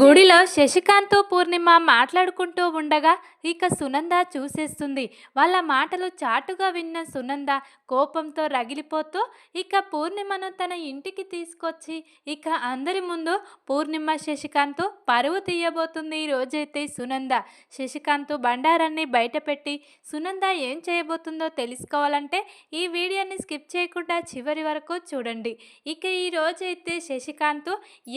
గుడిలో శశికాంత్ పూర్ణిమ మాట్లాడుకుంటూ ఉండగా ఇక సునంద చూసేస్తుంది. వాళ్ళ మాటలు చాటుగా విన్న సునంద కోపంతో రగిలిపోతూ ఇక పూర్ణిమను తన ఇంటికి తీసుకొచ్చి ఇక అందరి ముందు పూర్ణిమ శశికాంత్ పరువు తీయబోతుంది ఈ రోజైతే సునంద. శశికాంత్ బండారాన్ని బయటపెట్టి సునంద ఏం చేయబోతుందో తెలుసుకోవాలంటే ఈ వీడియోని స్కిప్ చేయకుండా చివరి వరకు చూడండి. ఇక ఈ రోజైతే శశికాంత్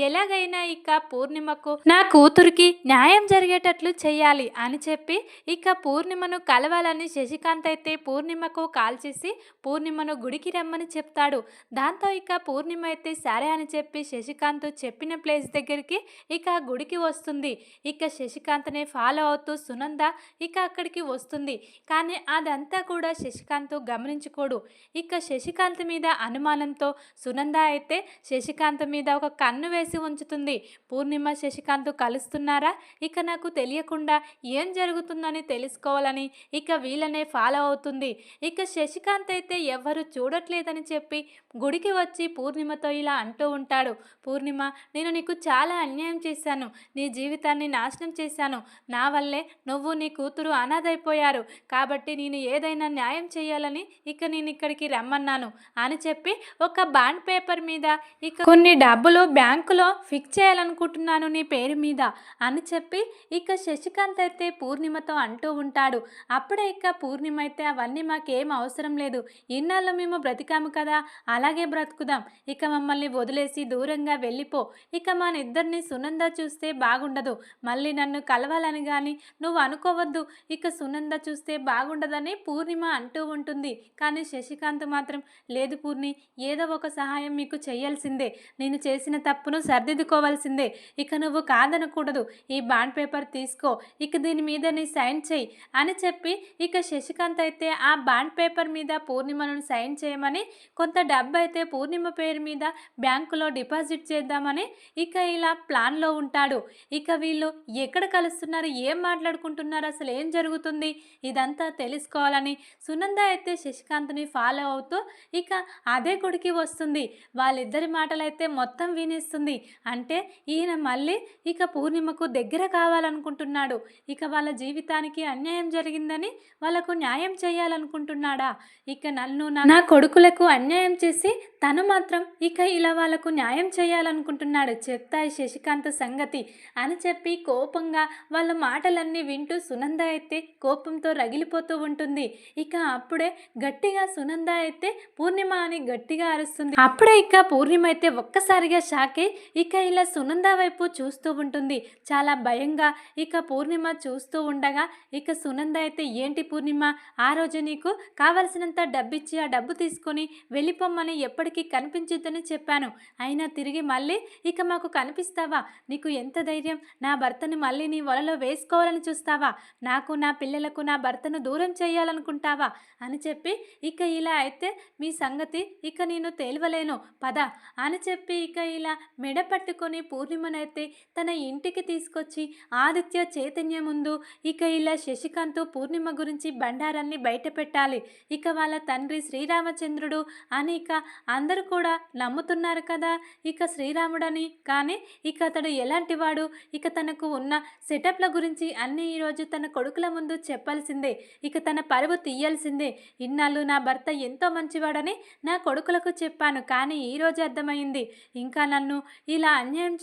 ఎలాగైనా ఇక పూర్ణిమకు నా కూతురికి న్యాయం జరిగేటట్లు చేయాలి అని చెప్పి ఇక పూర్ణిమను కలవాలని శశికాంత్ అయితే పూర్ణిమకు కాల్ చేసి పూర్ణిమను గుడికి రమ్మని చెప్తాడు. దాంతో ఇక పూర్ణిమ అయితే సరే అని చెప్పి శశికాంత్ చెప్పిన ప్లేస్ దగ్గరికి ఇక గుడికి వస్తుంది. ఇక శశికాంత్ని ఫాలో అవుతూ సునంద ఇక అక్కడికి వస్తుంది. కానీ అదంతా కూడా శశికాంత్ గమనించుకోడు. ఇక శశికాంత్ మీద అనుమానంతో సునంద అయితే శశికాంత్ మీద ఒక కన్ను వేసి ఉంచుతుంది. పూర్ణి పూర్ణిమ శశికాంత్ కలుస్తున్నారా? ఇక నాకు తెలియకుండా ఏం జరుగుతుందని తెలుసుకోవాలని ఇక వీళ్ళనే ఫాలో అవుతుంది. ఇక శశికాంత్ అయితే ఎవ్వరు చూడట్లేదని చెప్పి గుడికి వచ్చి పూర్ణిమతో ఇలా అంటూ ఉంటాడు. పూర్ణిమ నేను నీకు చాలా అన్యాయం చేశాను. నీ జీవితాన్ని నాశనం చేశాను. నా వల్లే నువ్వు నీ కూతురు అనాథైపోయారు. కాబట్టి నేను ఏదైనా న్యాయం చేయాలని ఇక నేను ఇక్కడికి రమ్మన్నాను అని చెప్పి ఒక బాండ్ పేపర్ మీద ఇక కొన్ని డబ్బులు బ్యాంకులో ఫిక్స్ చేయాలనుకుంటున్నాను నీ పేరు మీద అని చెప్పి ఇక శశికాంత్ అయితే పూర్ణిమతో అంటూ ఉంటాడు. అప్పుడే ఇక పూర్ణిమ అయితే అవన్నీ మాకేం అవసరం లేదు. ఇన్నాళ్ళు మేము బ్రతికాము కదా అలాగే బ్రతుకుదాం. ఇక మమ్మల్ని వదిలేసి దూరంగా వెళ్ళిపో. ఇక మన ఇద్దరిని సునంద చూస్తే బాగుండదు. మళ్ళీ నన్ను కలవాలని కానీ నువ్వు అనుకోవద్దు. ఇక సునంద చూస్తే బాగుండదని పూర్ణిమ అంటూ ఉంటుంది. కానీ శశికాంత్ మాత్రం లేదు పూర్ణి ఏదో ఒక సహాయం మీకు చేయాల్సిందే. నేను చేసిన తప్పును సర్దిద్దుకోవాల్సిందే. ఇక నువ్వు కాదనకూడదు. ఈ బాండ్ పేపర్ తీసుకో. ఇక దీని మీద నీ సైన్ చేయి అని చెప్పి ఇక శశికాంత్ అయితే ఆ బాండ్ పేపర్ మీద పూర్ణిమను సైన్ చేయమని కొంత డబ్బు అయితే పూర్ణిమ పేరు మీద బ్యాంకులో డిపాజిట్ చేద్దామని ఇక ఇలా ప్లాన్లో ఉంటాడు. ఇక వీళ్ళు ఎక్కడ కలుస్తున్నారు? ఏం మాట్లాడుకుంటున్నారు? అసలు ఏం జరుగుతుంది? ఇదంతా తెలుసుకోవాలని సునంద అయితే శశికాంత్ని ఫాలో అవుతూ ఇక అదే గుడికి వస్తుంది. వాళ్ళిద్దరి మాటలైతే మొత్తం వినేస్తుంది. అంటే ఈయన మళ్ళీ ఇక పూర్ణిమకు దగ్గర కావాలనుకుంటున్నాడు. ఇక వాళ్ళ జీవితానికి అన్యాయం జరిగిందని వాళ్ళకు న్యాయం చేయాలనుకుంటున్నాడా? ఇక నన్ను నా- నా కొడుకులకు అన్యాయం చేసి తను మాత్రం ఇక ఇలా వాళ్ళకు న్యాయం చేయాలనుకుంటున్నాడు. చెప్తాయి శశికాంత శశికాంత్ సంగతి అని చెప్పి కోపంగా వాళ్ళ మాటలన్నీ వింటూ సునంద అయితే కోపంతో రగిలిపోతూ ఉంటుంది. ఇక అప్పుడే గట్టిగా సునంద అయితే పూర్ణిమ అని గట్టిగా అరుస్తుంది. అప్పుడే ఇక పూర్ణిమ అయితే ఒక్కసారిగా షాక్ అయి ఇక ఇలా సునంద వైపు చూస్తూ ఉంటుంది. చాలా భయంగా ఇక పూర్ణిమ చూస్తూ ఉండగా ఇక సునంద అయితే ఏంటి పూర్ణిమ? ఆ రోజు నీకు కావలసినంత డబ్బిచ్చి ఆ డబ్బు తీసుకొని వెళ్ళిపోమ్మని ఎప్పటికీ కనిపించొద్దని చెప్పాను. అయినా తిరిగి మళ్ళీ ఇక మాకు కనిపిస్తావా? నీకు ఎంత ధైర్యం? నా భర్తను మళ్ళీ నీ వలలో వేసుకోవాలని చూస్తావా? నాకు నా పిల్లలకు నా భర్తను దూరం చేయాలనుకుంటావా? అని చెప్పి ఇక ఇలా అయితే మీ సంగతి ఇక నేను తేల్వలేను. పద అని చెప్పి ఇక ఇలా మెడ పట్టుకొని అయితే తన ఇంటికి తీసుకొచ్చి ఆదిత్య చైతన్య ముందు ఇక ఇలా శశికాంత్ పూర్ణిమ గురించి బండారాన్ని బయట పెట్టాలి. ఇక వాళ్ళ తండ్రి శ్రీరామచంద్రుడు అని ఇక అందరూ కూడా నమ్ముతున్నారు కదా. ఇక శ్రీరాముడని కానీ ఇక అతడు ఎలాంటి వాడు? ఇక తనకు ఉన్న సెటప్ల గురించి అన్నీ ఈరోజు తన కొడుకుల ముందు చెప్పాల్సిందే. ఇక తన పరువు తీయాల్సిందే. ఇన్నాళ్ళు నా భర్త ఎంతో మంచివాడని నా కొడుకులకు చెప్పాను. కానీ ఈరోజు అర్థమైంది. ఇంకా నన్ను ఇలా అన్యాయం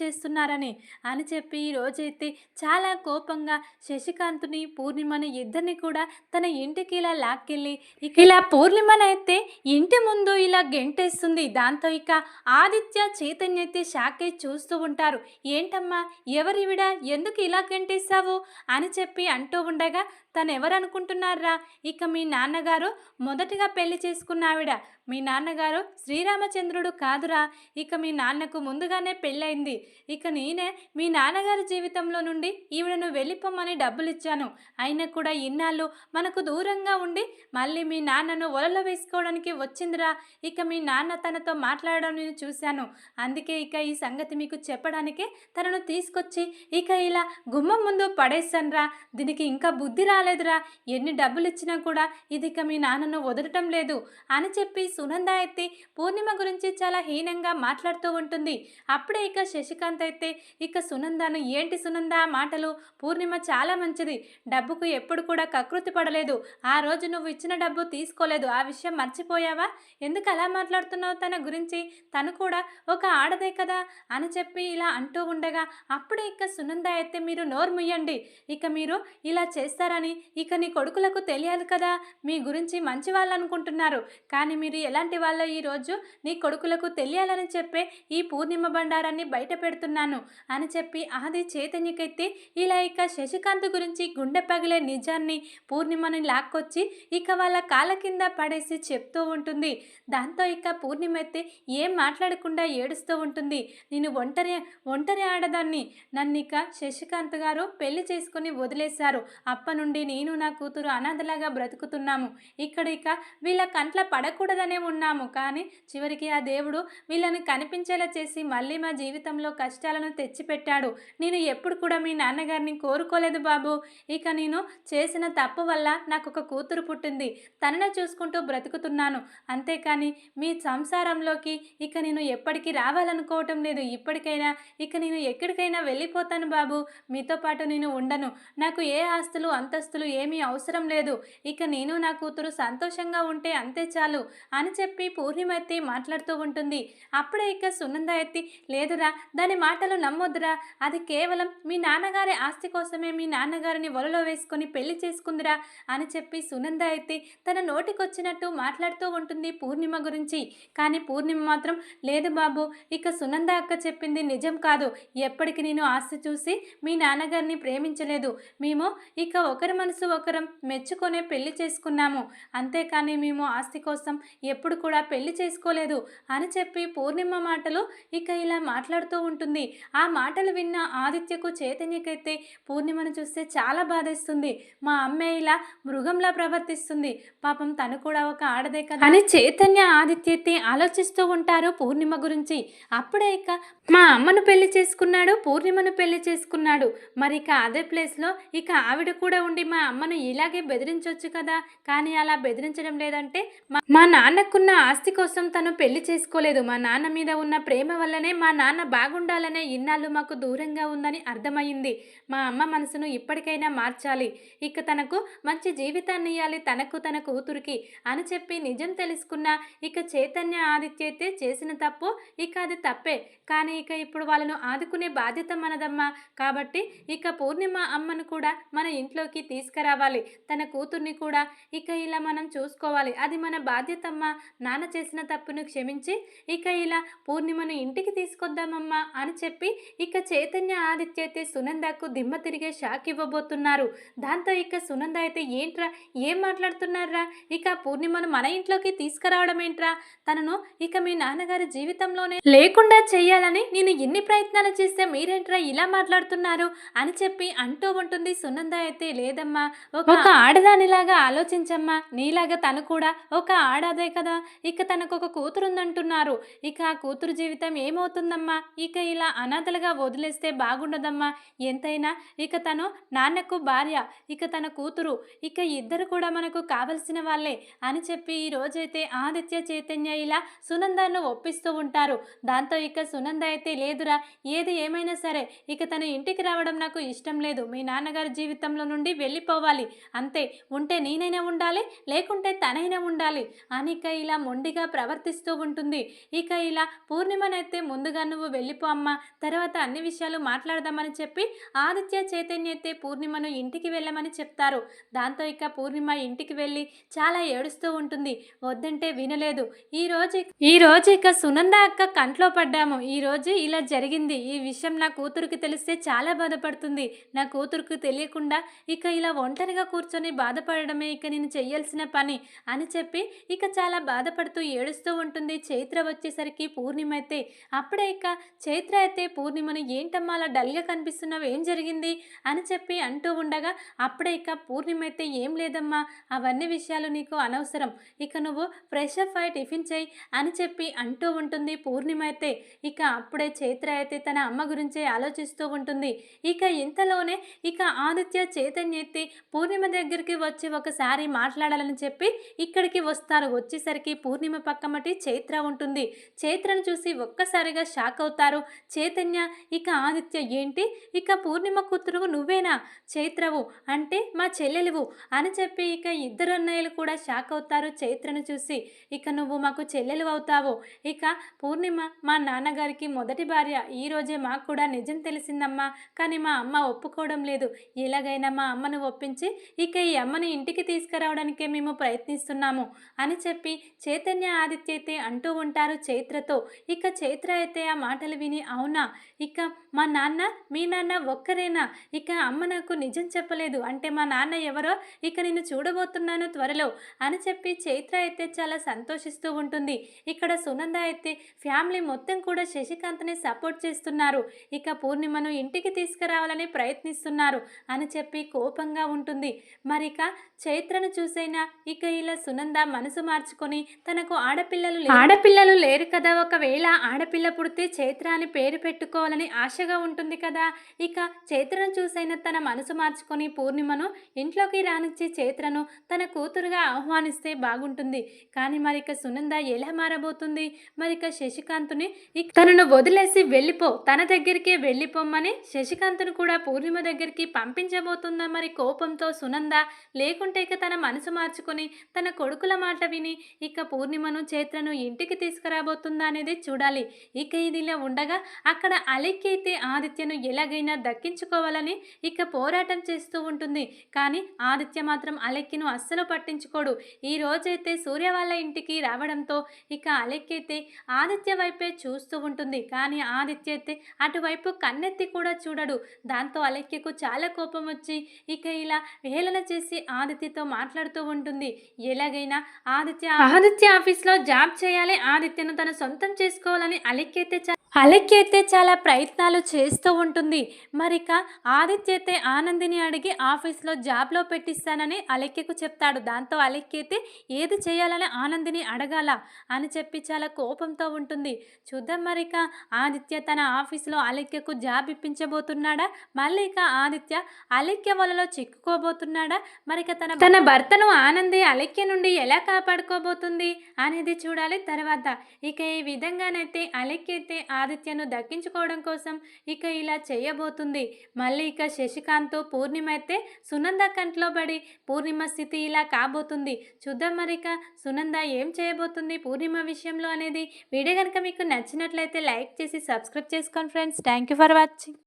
చేస్తున్నారని అని చెప్పి ఈ రోజైతే చాలా కోపంగా శశికాంత్ని పూర్ణిమని ఇద్దరిని కూడా తన ఇంటికి ఇలా లాక్కెళ్ళి ఇక ఇలా పూర్ణిమనైతే ఇంటి ముందు ఇలా గెంటేస్తుంది. దాంతో ఇక ఆదిత్య చైతన్య అయితే షాక్ అయి చూస్తూ ఉంటారు. ఏంటమ్మా ఎవరివిడ? ఎందుకు ఇలా గెంటేశావు? అని చెప్పి అంటూ ఉండగా తను ఎవరనుకుంటున్నారా ఇక మీ నాన్నగారు మొదటిగా పెళ్ళి చేసుకున్న ఆవిడ మీ నాన్నగారు శ్రీరామచంద్రుడు కాదురా. ఇక మీ నాన్నకు ముందుగానే పెళ్ళయింది. ఇక నేనే మీ నాన్నగారి జీవితంలో నుండి ఈవిడను వెళ్ళిపోమని డబ్బులిచ్చాను. అయినా కూడా ఇన్నాళ్ళు మనకు దూరంగా ఉండి మళ్ళీ మీ నాన్నను ఒలలో వేసుకోవడానికి వచ్చిందిరా. ఇక మీ నాన్న తనతో మాట్లాడడం నేను చూశాను. అందుకే ఇక ఈ సంగతి మీకు చెప్పడానికే తనను తీసుకొచ్చి ఇక ఇలా గుమ్మం ముందు పడేశానురా. దీనికి ఇంకా బుద్ధి రాలేదురా. ఎన్ని డబ్బులు ఇచ్చినా కూడా ఇది ఇక మీ నాన్నను వదలటం లేదు. అని చెప్పి సునంద ఎత్తి పూర్ణిమ గురించి చాలా హీనంగా మాట్లాడుతూ ఉంటుంది. అప్పుడే ఇక శశికాంత్ అయితే ఇక సునందను ఏంటి సునంద? మాటలు పూర్ణిమ చాలా మంచిది. డబ్బుకు ఎప్పుడు కూడా కకృతి పడలేదు. ఆ రోజు నువ్వు ఇచ్చిన డబ్బు తీసుకోలేదు. ఆ విషయం మర్చిపోయావా? ఎందుకు అలా మాట్లాడుతున్నావు? తన గురించి తను కూడా ఒక ఆడదే కదా అని చెప్పి ఇలా అంటూ ఉండగా అప్పుడే ఇక సునంద అయితే మీరు నోరు ముయ్యండి ఇక మీరు ఇలా చేస్తారని ఇక నీ కొడుకులకు తెలియాలి కదా? మీ గురించి మంచి వాళ్ళు అనుకుంటున్నారు. కానీ మీరు ఎలాంటి వాళ్ళో ఈరోజు నీ కొడుకులకు తెలియాలని చెప్పే ఈ పూర్ణిమ బండారాన్ని బయట పెడుతున్నాను అని చెప్పి ఆది చైతన్యకైతే ఇలా ఇక శశికాంత్ గురించి గుండె పగిలే నిజాన్ని పూర్ణిమని లాక్కొచ్చి ఇక వాళ్ళ కాళ్ళ కింద పడేసి చెప్తూ ఉంటుంది. దాంతో ఇక పూర్ణిమ అయితే ఏం మాట్లాడకుండా ఏడుస్తూ ఉంటుంది. నేను ఒంటరి ఒంటరి ఆడదాన్ని. నన్ను ఇక శశికాంత్ గారు పెళ్ళి చేసుకుని వదిలేశారు. అప్ప నుండి నేను నా కూతురు అనాథలాగా బ్రతుకుతున్నాము. ఇక్కడ ఇక వీళ్ళ కంట్ల పడకూడదని ఉన్నాము. కానీ చివరికి ఆ దేవుడు వీళ్ళని కనిపించేలా చేసి మళ్ళీ మా జీవితంలో కష్టాలను తెచ్చిపెట్టాడు. నేను ఎప్పుడు కూడా మీ నాన్నగారిని కోరుకోలేదు బాబు. ఇక నేను చేసిన తప్పు వల్ల నాకు ఒక కూతురు పుట్టింది. తననే చూసుకుంటూ బ్రతుకుతున్నాను. అంతేకాని మీ సంసారంలోకి ఇక నేను ఎప్పటికీ రావాలనుకోవటం లేదు. ఇప్పటికైనా ఇక నేను ఎక్కడికైనా వెళ్ళిపోతాను బాబు. మీతో పాటు నేను ఉండను. నాకు ఏ ఆస్తులు అంతస్తులు ఏమీ అవసరం లేదు. ఇక నేను నా కూతురు సంతోషంగా ఉంటే అంతే చాలు. అని చెప్పి పూర్ణిమ ఎత్తి మాట్లాడుతూ ఉంటుంది. అప్పుడే ఇక సునంద ఎత్తి లేదురా దాని మాటలు నమ్మొద్దురా. అది కేవలం మీ నాన్నగారి ఆస్తి కోసమే మీ నాన్నగారిని వలలో వేసుకొని పెళ్ళి చేసుకుందిరా అని చెప్పి సునంద ఎత్తి తన నోటికొచ్చినట్టు మాట్లాడుతూ ఉంటుంది పూర్ణిమ గురించి. కానీ పూర్ణిమ మాత్రం లేదు బాబు ఇక సునంద అక్క చెప్పింది నిజం కాదు. ఎప్పటికి నేను ఆస్తి చూసి మీ నాన్నగారిని ప్రేమించలేదు. మేము ఇక ఒకరి మనసు ఒకరం మెచ్చుకొనే పెళ్ళి చేసుకున్నాము. అంతేకాని మేము ఆస్తి కోసం ఎప్పుడు కూడా పెళ్ళి చేసుకోలేదు అని చెప్పి పూర్ణిమ మాటలు ఇక ఇలా మాట్లాడుతూ ఉంటుంది. ఆ మాటలు విన్న ఆదిత్యకు చైతన్యకైతే పూర్ణిమను చూస్తే చాలా బాధేస్తుంది. మా అమ్మే ఇలా మృగంలా ప్రవర్తిస్తుంది. పాపం తను కూడా ఒక ఆడదే కదా అని చైతన్య ఆదిత్యతే ఆలోచిస్తూ ఉంటారు పూర్ణిమ గురించి. అప్పుడే ఇక మా అమ్మను పెళ్ళి చేసుకున్నాడు పూర్ణిమను పెళ్ళి చేసుకున్నాడు. మరి ఇక అదే ప్లేస్లో ఇక ఆవిడ కూడా ఉండి మా అమ్మను ఇలాగే బెదిరించవచ్చు కదా. కానీ అలా బెదిరించడం లేదంటే మా- నాన్న తనకున్న ఆస్తి కోసం తను పెళ్ళి చేసుకోలేదు. మా నాన్న మీద ఉన్న ప్రేమ వల్లనే మా నాన్న బాగుండాలనే ఇన్నాళ్ళు మాకు దూరంగా ఉందని అర్థమైంది మా అమ్మ మనసును ఇప్పటికైనా మార్చాలి. ఇక తనకు మంచి జీవితాన్ని ఇవ్వాలి తనకు తన కూతురికి అని చెప్పి నిజం తెలుసుకున్న ఇక చైతన్య ఆదిత్య చేసిన తప్పు ఇక అది తప్పే. కానీ ఇక ఇప్పుడు వాళ్ళను ఆదుకునే బాధ్యత మనదమ్మా. కాబట్టి ఇక పూర్ణిమ అమ్మను కూడా మన ఇంట్లోకి తీసుకురావాలి. తన కూతుర్ని కూడా ఇక ఇలా మనం చూసుకోవాలి. అది మన బాధ్యతమ్మా. నాన్న చేసిన తప్పును క్షమించి ఇక ఇలా పూర్ణిమను ఇంటికి తీసుకొద్దామమ్మా అని చెప్పి ఇక చైతన్య ఆదిత్య అయితే సునందకు దిమ్మ తిరిగే షాక్ ఇవ్వబోతున్నారు. దాంతో ఇక సునంద అయితే ఏంట్రా ఏం మాట్లాడుతున్నారా? ఇక పూర్ణిమను మన ఇంట్లోకి తీసుకురావడం ఏంట్రా? తనను ఇక మీ నాన్నగారి జీవితంలోనే లేకుండా చెయ్యాలని నేను ఎన్ని ప్రయత్నాలు చేస్తే మీరేంట్రా ఇలా మాట్లాడుతున్నారు? అని చెప్పి అంటూ ఉంటుంది సునంద అయితే లేదమ్మా ఒక ఆడదానిలాగా ఆలోచించమ్మా నీలాగా తను కూడా ఒక ఆడదే కదా! ఇక తనకు ఒక కూతురు ఉందంటున్నారు ఇక ఆ కూతురు జీవితం ఏమవుతుందమ్మా? ఇక ఇలా అనాథలుగా వదిలేస్తే బాగుండదమ్మా. ఎంతైనా ఇక తను నాన్నకు భార్య ఇక తన కూతురు ఇక ఇద్దరు కూడా మనకు కావలసిన వాళ్ళే అని చెప్పి ఈ రోజైతే ఆదిత్య చైతన్య ఇలా సునందను ఒప్పిస్తూ ఉంటారు. దాంతో ఇక సునంద అయితే లేదురా ఏది ఏమైనా సరే ఇక తన ఇంటికి రావడం నాకు ఇష్టం లేదు. మీ నాన్నగారి జీవితంలో నుండి వెళ్ళిపోవాలి. అంతే ఉంటే నేనైనా ఉండాలి లేకుంటే తనైనా ఉండాలి అని ఇక ఇలా మొండిగా ప్రవర్తిస్తూ ఉంటుంది. ఇక ఇలా పూర్ణిమనైతే ముందుగా నువ్వు వెళ్ళిపో అమ్మ. తర్వాత అన్ని విషయాలు మాట్లాడదామని చెప్పి ఆదిత్య చైతన్య అయితే పూర్ణిమను ఇంటికి వెళ్ళమని చెప్తారు. దాంతో ఇక పూర్ణిమ ఇంటికి వెళ్ళి చాలా ఏడుస్తూ ఉంటుంది. వద్దంటే వినలేదు. ఈ రోజు ఈ రోజు ఇక సునంద అక్క కంట్లో పడ్డాము. ఈ రోజు ఇలా జరిగింది. ఈ విషయం నా కూతురికి తెలిస్తే చాలా బాధపడుతుంది. నా కూతురుకు తెలియకుండా ఇక ఇలా ఒంటరిగా కూర్చొని బాధపడడమే ఇక నేను చెయ్యాల్సిన పని అని చెప్పి ఇక చాలా చాలా బాధపడుతూ ఏడుస్తూ ఉంటుంది. చైత్ర వచ్చేసరికి పూర్ణిమ అయితే అప్పుడే ఇక చైత్ర అయితే పూర్ణిమను ఏంటమ్మా అలా డల్గా కనిపిస్తున్నావు? ఏం జరిగింది? అని చెప్పి అంటూ ఉండగా అప్పుడే ఇక పూర్ణిమ అయితే ఏం లేదమ్మా. అవన్నీ విషయాలు నీకు అనవసరం. ఇక నువ్వు ఫ్రెష్ అప్ అయి టిఫిన్ చేయి అని చెప్పి అంటూ ఉంటుంది. పూర్ణిమ అయితే ఇక అప్పుడే చైత్ర అయితే తన అమ్మ గురించే ఆలోచిస్తూ ఉంటుంది. ఇక ఇంతలోనే ఇక ఆదిత్య చైతన్య ఎత్తి పూర్ణిమ దగ్గరికి వచ్చి ఒకసారి మాట్లాడాలని చెప్పి ఇక్కడికి వస్తారు. వచ్చేసరికి పూర్ణిమ పక్కమటి చైత్ర ఉంటుంది. చైత్రను చూసి ఒక్కసారిగా షాక్ అవుతారు. చైతన్య ఇక ఆదిత్య ఏంటి? ఇక పూర్ణిమ కూతురు నువ్వేనా? చైత్రవు అంటే మా చెల్లెలువు అని చెప్పి ఇక ఇద్దరు అన్నయ్యలు కూడా షాక్ అవుతారు చైత్రను చూసి. ఇక నువ్వు మాకు చెల్లెలు అవుతావు. ఇక పూర్ణిమ మా నాన్నగారికి మొదటి భార్య. ఈరోజే మాకు కూడా నిజం తెలిసిందమ్మా. కానీ మా అమ్మ ఒప్పుకోవడం లేదు. ఎలాగైనా మా అమ్మను ఒప్పించి ఇక ఈ అమ్మని ఇంటికి తీసుకురావడానికే మేము ప్రయత్నిస్తున్నాము అని చెప్పి చైతన్య ఆదిత్య అయితే అంటూ ఉంటారు చైత్రతో. ఇక చైత్ర అయితే ఆ మాటలు విని అవునా? ఇక మా నాన్న మీ నాన్న ఒక్కరేనా? ఇక అమ్మ నాకు నిజం చెప్పలేదు. అంటే మా నాన్న ఎవరో? ఇక నేను చూడబోతున్నాను త్వరలో అని చెప్పి చైత్ర అయితే చాలా సంతోషిస్తూ ఉంటుంది. ఇక్కడ సునంద అయితే ఫ్యామిలీ మొత్తం కూడా శశికాంత్ని సపోర్ట్ చేస్తున్నారు. ఇక పూర్ణిమను ఇంటికి తీసుకురావాలని ప్రయత్నిస్తున్నారు అని చెప్పి కోపంగా ఉంటుంది. మరిక చైత్రను చూసైనా ఇక ఇలా సునంద మనసు తీసుకొని తనకు ఆడపిల్లలు ఆడపిల్లలు లేరు కదా. ఒకవేళ ఆడపిల్ల పుడితే చైత్ర అని పేరు పెట్టుకోవాలని ఆశగా ఉంటుంది కదా. ఇక చైత్రను చూసైనా తన మనసు మార్చుకొని పూర్ణిమను ఇంట్లోకి రానిచ్చి చైత్రను తన కూతురుగా ఆహ్వానిస్తే బాగుంటుంది. కానీ మరిక సునంద ఎలా మారబోతుంది? మరిక శశికాంత్ని ఇక తనను వదిలేసి వెళ్ళిపో. తన దగ్గరికే వెళ్ళిపోమ్మని శశికాంత్ను కూడా పూర్ణిమ దగ్గరికి పంపించబోతుందా మరి కోపంతో సునంద? లేకుంటే ఇక తన మనసు మార్చుకొని తన కొడుకుల మాట విని ఇక పూర్ణిమను చైత్రను ఇంటికి తీసుకురాబోతుందా అనేది చూడాలి. ఇక ఇదిలా ఉండగా అక్కడ అలెక్కి అయితే ఆదిత్యను ఎలాగైనా దక్కించుకోవాలని ఇక పోరాటం చేస్తూ ఉంటుంది. కానీ ఆదిత్య మాత్రం అలెక్కిను అస్సలు పట్టించుకోడు. ఈ రోజైతే సూర్య వాళ్ళ ఇంటికి రావడంతో ఇక అలెక్కి అయితే ఆదిత్య వైపే చూస్తూ ఉంటుంది. కానీ ఆదిత్య అయితే అటువైపు కన్నెత్తి కూడా చూడడు. దాంతో అలెక్యకు చాలా కోపం వచ్చి ఇక ఇలా వేలన చేసి ఆదిత్యతో మాట్లాడుతూ ఉంటుంది. ఎలాగైనా ఆదిత్య ఆదిత్య ఆఫీస్లో జాబ్ చేయాలి. ఆదిత్యను తన సొంతం చేసుకోవాలని అలెక్కైతే అలెక్కి అయితే చాలా ప్రయత్నాలు చేస్తూ ఉంటుంది. మరిక ఆదిత్య అయితే ఆనందిని అడిగి ఆఫీస్లో జాబ్లో పెట్టిస్తానని అలెక్యకు చెప్తాడు. దాంతో అలెక్కి అయితే ఏది చేయాలని ఆనందిని అడగాల అని చెప్పి చాలా కోపంతో ఉంటుంది. చూద్దాం మరిక ఆదిత్య తన ఆఫీస్లో అలెక్యకు జాబ్ ఇప్పించబోతున్నాడా? మళ్ళీ ఇక ఆదిత్య అలెక్య వలలో చిక్కుకోబోతున్నాడా? మరిక తన తన భర్తను ఆనంది అలెక్య నుండి ఎలా కాపాడుకోబోతుంది అనేది చూడాలి తర్వాత. ఇక ఈ విధంగానైతే అలెక్య అయితే ఆదిత్యను దక్కించుకోవడం కోసం ఇక ఇలా చేయబోతుంది. మళ్ళీ ఇక శశికాంత్ పూర్ణిమ అయితే సునంద కంట్లో పడి పూర్ణిమ స్థితి ఇలా కాబోతుంది. చూద్దాం మరిక సునంద ఏం చేయబోతుంది పూర్ణిమ విషయంలో అనేది. వీడియో కనుక మీకు నచ్చినట్లయితే లైక్ చేసి సబ్స్క్రైబ్ చేసుకోండి friends. Thank you for watching.